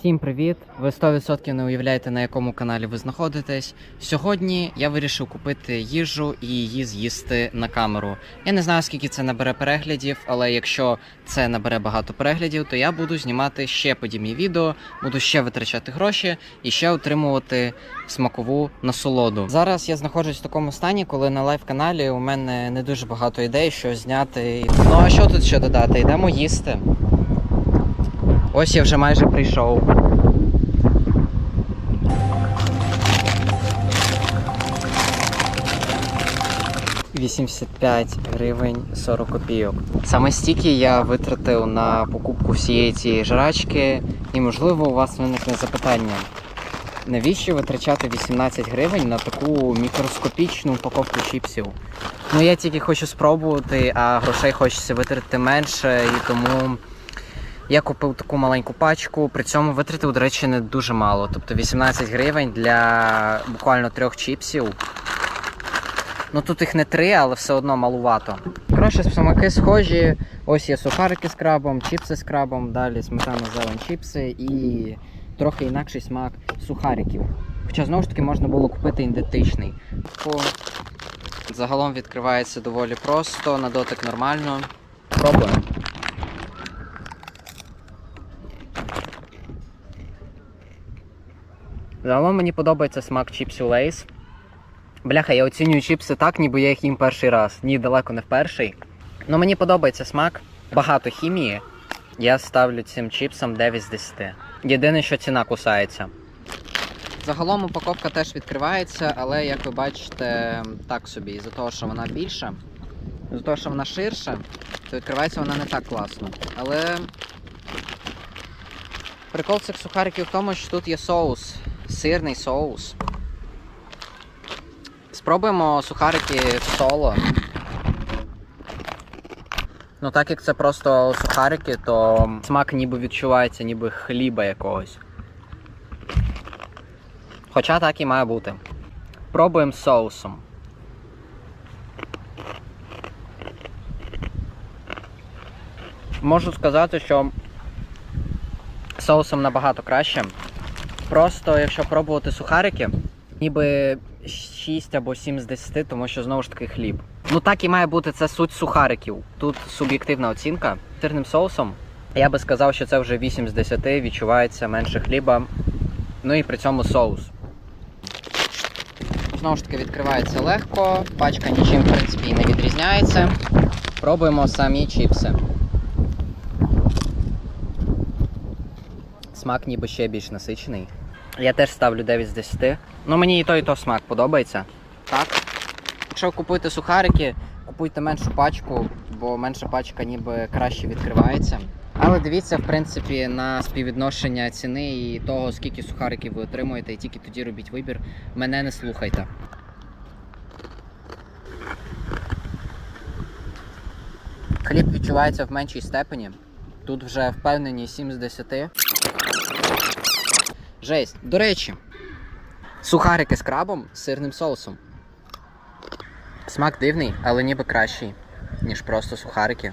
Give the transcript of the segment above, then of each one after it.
Всім привіт! Ви 100% не уявляєте, на якому каналі ви знаходитесь. Сьогодні я вирішив купити їжу і її з'їсти на камеру. Я не знаю, скільки це набере переглядів, але якщо це набере багато переглядів, то я буду знімати ще подібні відео, буду ще витрачати гроші і ще отримувати смакову насолоду. Зараз я знаходжусь в такому стані, коли на лайв-каналі у мене не дуже багато ідей, що зняти. Ну а що тут ще додати? Йдемо їсти. Ось я вже майже прийшов. «85 гривень 40 копійок. Саме стільки я витратив на покупку всієї цієї жрачки, і можливо у вас виникне запитання. Навіщо витрачати 18 гривень на таку мікроскопічну упаковку чіпсів? Ну я тільки хочу спробувати, а грошей хочеться витратити менше, і тому я купив таку маленьку пачку, при цьому витратив, до речі, не дуже мало. Тобто 18 гривень для буквально трьох чіпсів. Ну тут їх не три, але все одно малувато. Коротше, смаки схожі. Ось є сухарики з крабом, чіпси з крабом, далі сметана зелень чіпси і трохи інакший смак сухариків. Хоча знову ж таки можна було купити ідентичний. По- Загалом відкривається доволі просто, на дотик нормально. Пробуємо. Загалом мені подобається смак чіпсів Лейс. Бляха, я оцінюю чіпси так, ніби я їх їм перший раз. Ні, далеко не в перший. Ну мені подобається смак. Багато хімії. Я ставлю цим чіпсам 9 з 10. Єдине, що ціна кусається. Загалом упаковка теж відкривається, але як ви бачите, так собі, із-за того, що вона більша, з-за того, що вона ширша, то відкривається вона не так класно. Але прикол цих сухариків в тому, що тут є соус, сирний соус. Спробуємо сухарики в соло. Ну так як це просто сухарики, то смак ніби відчувається, ніби хліба якогось. Хоча так і має бути. Пробуємо з соусом. Можу сказати, що соусом набагато краще. Просто якщо пробувати сухарики, ніби 6 або 7 з 10, тому що знову ж таки хліб. Ну так і має бути це суть сухариків. Тут суб'єктивна оцінка. Сирним соусом я би сказав, що це вже 8 з 10, відчувається менше хліба. Ну і при цьому соус. Знову ж таки відкривається легко, пачка нічим в принципі не відрізняється. Пробуємо самі чіпси. Смак ніби ще більш насичений. Я теж ставлю 9 з 10. Ну мені і то, і то смак подобається. Так. Якщо купуєте сухарики, купуйте меншу пачку, бо менша пачка ніби краще відкривається. Але дивіться, в принципі, на співвідношення ціни і того, скільки сухариків ви отримуєте, і тільки тоді робіть вибір. Мене не слухайте. Хліб відчувається в меншій степені. Тут вже впевнені 7 з 10. Жесть. До речі, сухарики з крабом з сирним соусом. Смак дивний, але ніби кращий, ніж просто сухарики.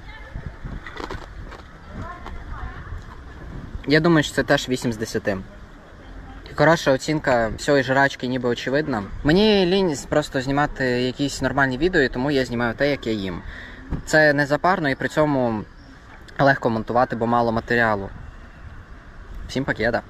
Я думаю, що це теж 8 з 10. Хороша оцінка всієї жрачки ніби очевидна. Мені лінь просто знімати якісь нормальні відео, тому я знімаю те, як я їм. Це не запарно і при цьому легко монтувати, бо мало матеріалу. Всім пакета.